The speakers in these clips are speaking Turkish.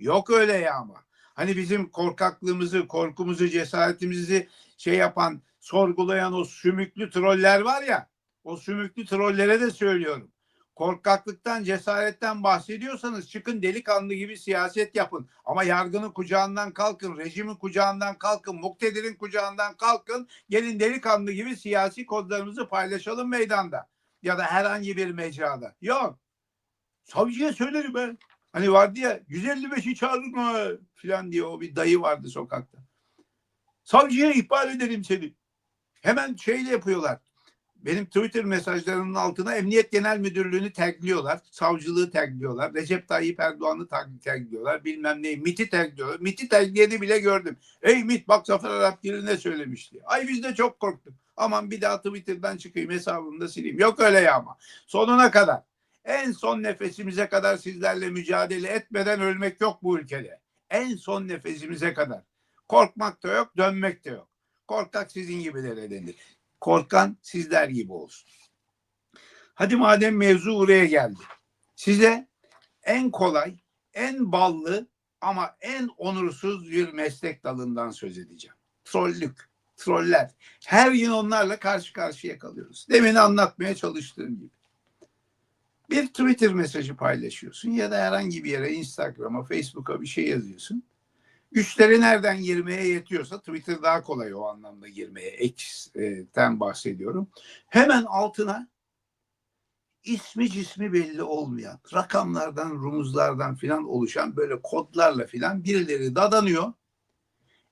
Yok öyle ya ama. Hani bizim korkaklığımızı, korkumuzu, cesaretimizi şey yapan, sorgulayan o sümüklü troller var ya. O sümüklü trollere de söylüyorum. Korkaklıktan, cesaretten bahsediyorsanız çıkın delikanlı gibi siyaset yapın. Ama yargının kucağından kalkın, rejimin kucağından kalkın, muktedirin kucağından kalkın. Gelin delikanlı gibi siyasi kodlarımızı paylaşalım meydanda. Ya da herhangi bir mecrada. Yok. Savcıya söylerim ben. Hani vardı ya 155'i çağırma filan diye o bir dayı vardı sokakta. Savcıya ihbar ederim seni. Hemen şeyle yapıyorlar. Benim Twitter mesajlarının altına Emniyet Genel Müdürlüğü'nü tagliyorlar. Savcılığı tagliyorlar. Recep Tayyip Erdoğan'ı tag- tagliyorlar. Bilmem neyi. MIT'i tagliyorlar. MIT'i tagleyeni bile gördüm. Ey MIT bak Zafer Arapgir'i ne söylemişti. Ay biz de çok korktuk. Aman bir daha Twitter'dan çıkayım hesabımda sileyim. Yok öyle ya ama. Sonuna kadar. En son nefesimize kadar sizlerle mücadele etmeden ölmek yok bu ülkede. En son nefesimize kadar. Korkmak da yok, dönmek de yok. Korkak sizin gibilere denir. Korkan sizler gibi olsun. Hadi madem mevzu buraya geldi. Size en kolay, en ballı ama en onursuz bir meslek dalından söz edeceğim. Trollük, troller. Her gün onlarla karşı karşıya kalıyoruz. Demin anlatmaya çalıştığım gibi bir Twitter mesajı paylaşıyorsun ya da herhangi bir yere Instagram'a, Facebook'a bir şey yazıyorsun. Güçleri nereden girmeye yetiyorsa Twitter daha kolay o anlamda girmeye. X'ten bahsediyorum. Hemen altına ismi cismi belli olmayan rakamlardan, rumuzlardan filan oluşan böyle kodlarla filan birileri dadanıyor.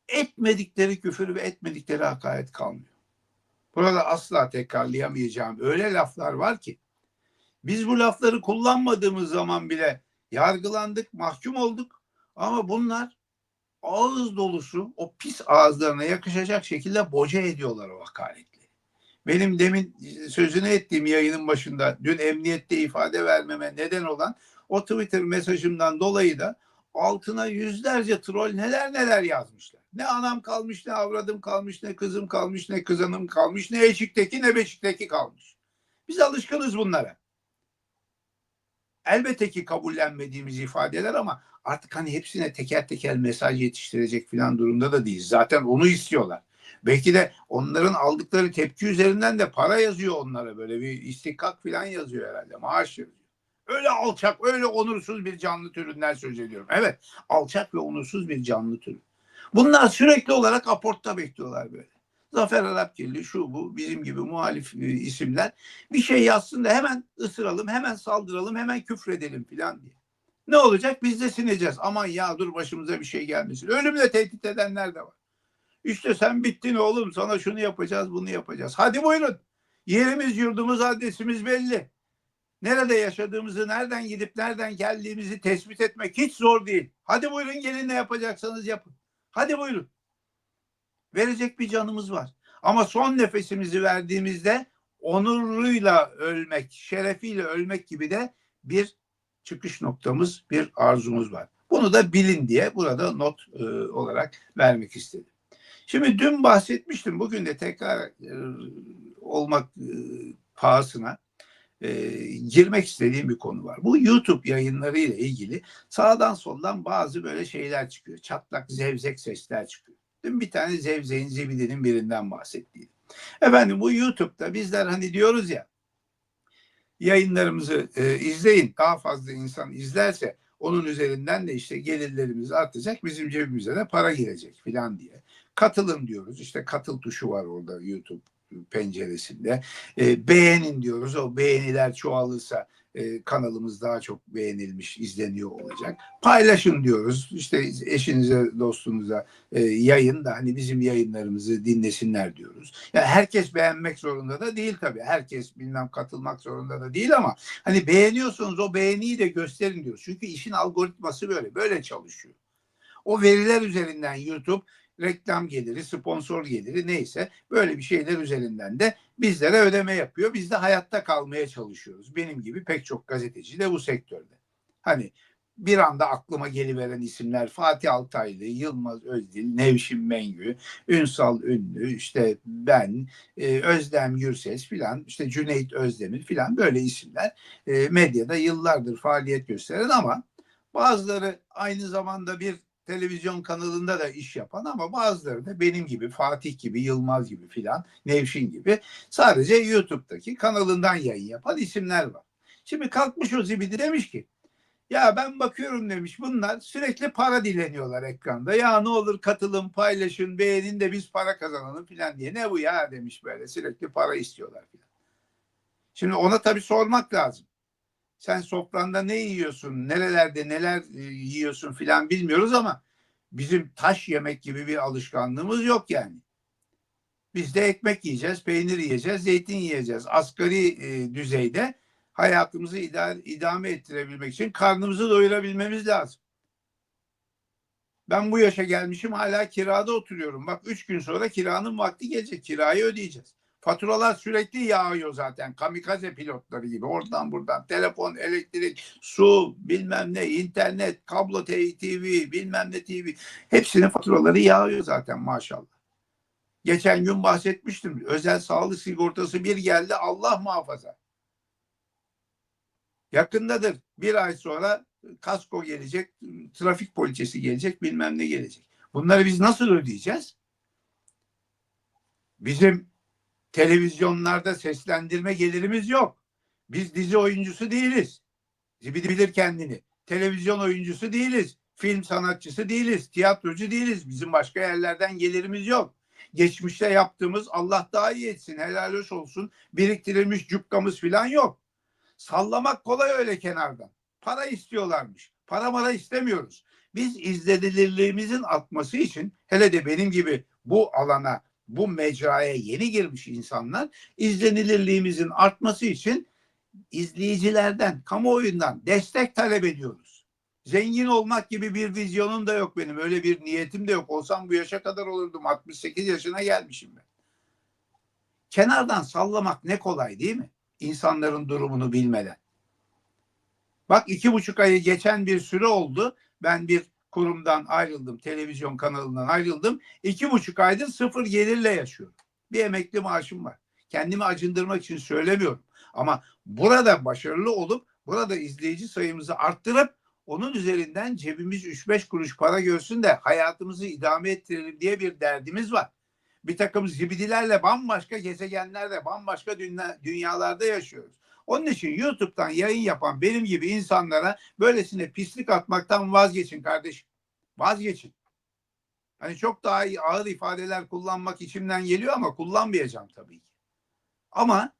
Etmedikleri küfür ve etmedikleri hakaret kalmıyor. Burada asla tekrarlayamayacağım öyle laflar var ki biz bu lafları kullanmadığımız zaman bile yargılandık, mahkum olduk. Ama bunlar ağız dolusu o pis ağızlarına yakışacak şekilde boca ediyorlar o hakaretli. Benim demin sözünü ettiğim yayının başında dün emniyette ifade vermeme neden olan o Twitter mesajımdan dolayı da altına yüzlerce troll neler neler yazmışlar. Ne anam kalmış, ne avradım kalmış, ne kızım kalmış, ne kızanım kalmış, ne eşikteki ne beşikteki kalmış. Biz alışkınız bunlara elbette ki kabullenmediğimiz ifadeler ama artık hani hepsine teker teker mesaj yetiştirecek falan durumda da değiliz. Zaten onu istiyorlar. Belki de onların aldıkları tepki üzerinden de para yazıyor onlara böyle bir istikak falan yazıyor herhalde maaş yazıyor. Öyle alçak, öyle onursuz bir canlı türünden söz ediyorum. Evet, alçak ve onursuz bir canlı türü. Bunlar sürekli olarak aportta bekliyorlar böyle. Zafer Arapgirli şu bu bizim gibi muhalif e, isimler bir şey yazsın da hemen ısıralım, hemen saldıralım, hemen küfredelim filan diye. Ne olacak? Biz de sineceğiz. Aman ya dur başımıza bir şey gelmesin. Ölümle tehdit edenler de var. İşte sen bittin oğlum sana şunu yapacağız bunu yapacağız. Hadi buyurun. Yerimiz yurdumuz adresimiz belli. Nerede yaşadığımızı, nereden gidip nereden geldiğimizi tespit etmek hiç zor değil. Hadi buyurun gelin ne yapacaksanız yapın. Hadi buyurun verecek bir canımız var. Ama son nefesimizi verdiğimizde onuruyla ölmek, şerefiyle ölmek gibi de bir çıkış noktamız, bir arzumuz var. Bunu da bilin diye burada not e, olarak vermek istedim. Şimdi dün bahsetmiştim, bugün de tekrar e, olmak e, pahasına e, girmek istediğim bir konu var. Bu YouTube yayınları ile ilgili sağdan soldan bazı böyle şeyler çıkıyor. Çatlak zevzek sesler çıkıyor. Dün bir tane Zevze'nin Zibidi'nin birinden bahsettiydim. Efendim bu YouTube'da bizler hani diyoruz ya yayınlarımızı e, izleyin. Daha fazla insan izlerse onun üzerinden de işte gelirlerimiz artacak. Bizim cebimize de para girecek filan diye. Katılın diyoruz. İşte katıl tuşu var orada YouTube penceresinde. E, beğenin diyoruz. O beğeniler çoğalırsa e, kanalımız daha çok beğenilmiş, izleniyor olacak. Paylaşın diyoruz. İşte eşinize, dostunuza e, yayın da hani bizim yayınlarımızı dinlesinler diyoruz. Yani herkes beğenmek zorunda da değil tabii. Herkes bilmem katılmak zorunda da değil ama hani beğeniyorsanız o beğeniyi de gösterin diyoruz. Çünkü işin algoritması böyle, böyle çalışıyor. O veriler üzerinden YouTube reklam geliri, sponsor geliri neyse böyle bir şeyler üzerinden de bizlere ödeme yapıyor. Biz de hayatta kalmaya çalışıyoruz. Benim gibi pek çok gazeteci de bu sektörde. Hani bir anda aklıma geliveren isimler Fatih Altaylı, Yılmaz Özdil, Nevşin Mengü, Ünsal Ünlü, işte ben, e, Özlem Gürses filan, işte Cüneyt Özdemir filan böyle isimler e, medyada yıllardır faaliyet gösteren ama Bazıları aynı zamanda bir televizyon kanalında da iş yapan ama bazıları da benim gibi Fatih gibi Yılmaz gibi filan Nevşin gibi sadece YouTube'daki kanalından yayın yapan isimler var. Şimdi kalkmış o zibidi demiş ki ya ben bakıyorum demiş bunlar sürekli para dileniyorlar ekranda. Ya ne olur katılın, paylaşın, beğenin de biz para kazanalım filan diye. Ne bu ya demiş böyle sürekli para istiyorlar filan. Şimdi ona tabii sormak lazım. Sen sofranda ne yiyorsun, nerelerde neler e, yiyorsun filan bilmiyoruz ama bizim taş yemek gibi bir alışkanlığımız yok yani. Biz de ekmek yiyeceğiz, peynir yiyeceğiz, zeytin yiyeceğiz. Asgari e, düzeyde hayatımızı idare, idame ettirebilmek için karnımızı doyurabilmemiz lazım. Ben bu yaşa gelmişim hala kirada oturuyorum. Bak üç gün sonra kiranın vakti gelecek. Kirayı ödeyeceğiz. Faturalar sürekli yağıyor zaten. Kamikaze pilotları gibi. Oradan buradan. Telefon, elektrik, su, bilmem ne, internet, kablo TV, bilmem ne TV. Hepsinin faturaları yağıyor zaten maşallah. Geçen gün bahsetmiştim. Özel sağlık sigortası bir geldi. Allah muhafaza. Yakındadır. Bir ay sonra kasko gelecek, trafik poliçesi gelecek, bilmem ne gelecek. Bunları biz nasıl ödeyeceğiz? Bizim televizyonlarda seslendirme gelirimiz yok. Biz dizi oyuncusu değiliz. Zibidi bilir kendini. Televizyon oyuncusu değiliz. Film sanatçısı değiliz. Tiyatrocu değiliz. Bizim başka yerlerden gelirimiz yok. Geçmişte yaptığımız Allah daha iyi etsin, helal hoş olsun. Biriktirilmiş cukkamız falan yok. Sallamak kolay öyle kenardan. Para istiyorlarmış. Para mara istemiyoruz. Biz izlenilirliğimizin artması için hele de benim gibi bu alana, bu mecraya yeni girmiş insanlar izlenilirliğimizin artması için izleyicilerden, kamuoyundan destek talep ediyoruz. Zengin olmak gibi bir vizyonum da yok benim. Öyle bir niyetim de yok. Olsam bu yaşa kadar olurdum. 68 yaşına gelmişim ben. Kenardan sallamak ne kolay değil mi? İnsanların durumunu bilmeden. Bak iki buçuk ayı geçen bir süre oldu. Ben bir kurumdan ayrıldım, televizyon kanalından ayrıldım. İki buçuk aydır sıfır gelirle yaşıyorum. Bir emekli maaşım var. Kendimi acındırmak için söylemiyorum. Ama burada başarılı olup burada izleyici sayımızı arttırıp onun üzerinden cebimiz 3-5 kuruş para görsün de hayatımızı idame ettirelim diye bir derdimiz var. Bir takım zibidilerle bambaşka gezegenlerde, bambaşka dünya, dünyalarda yaşıyoruz. Onun için YouTube'dan yayın yapan benim gibi insanlara böylesine pislik atmaktan vazgeçin kardeşim. Vazgeçin. Hani çok daha iyi ağır ifadeler kullanmak içimden geliyor ama kullanmayacağım tabii ki. Ama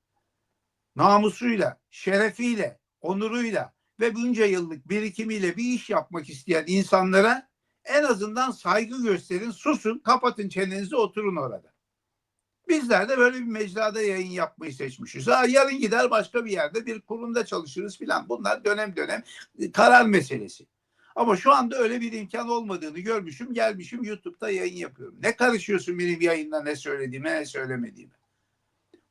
namusuyla, şerefiyle, onuruyla ve bunca yıllık birikimiyle bir iş yapmak isteyen insanlara en azından saygı gösterin, susun, kapatın çenenizi, oturun orada. Bizler de böyle bir mecrada yayın yapmayı seçmişiz. Ha, yarın gider başka bir yerde bir kurumda çalışırız filan. Bunlar dönem dönem karar meselesi. Ama şu anda öyle bir imkan olmadığını görmüşüm. Gelmişim YouTube'da yayın yapıyorum. Ne karışıyorsun benim yayında ne söylediğime ne söylemediğime.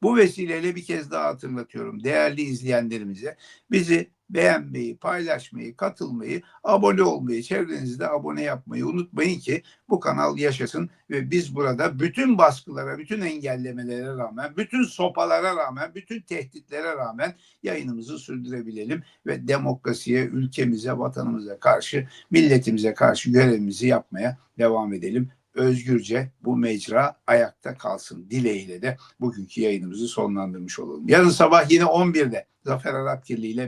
Bu vesileyle bir kez daha hatırlatıyorum değerli izleyenlerimize. Bizi beğenmeyi, paylaşmayı, katılmayı, abone olmayı, çevrenizde abone yapmayı unutmayın ki bu kanal yaşasın ve biz burada bütün baskılara, bütün engellemelere rağmen, bütün sopalara rağmen, bütün tehditlere rağmen yayınımızı sürdürebilelim ve demokrasiye, ülkemize, vatanımıza karşı, milletimize karşı görevimizi yapmaya devam edelim özgürce bu mecra ayakta kalsın dileğiyle de bugünkü yayınımızı sonlandırmış olalım. Yarın sabah yine 11'de Zafer Arapkirli ile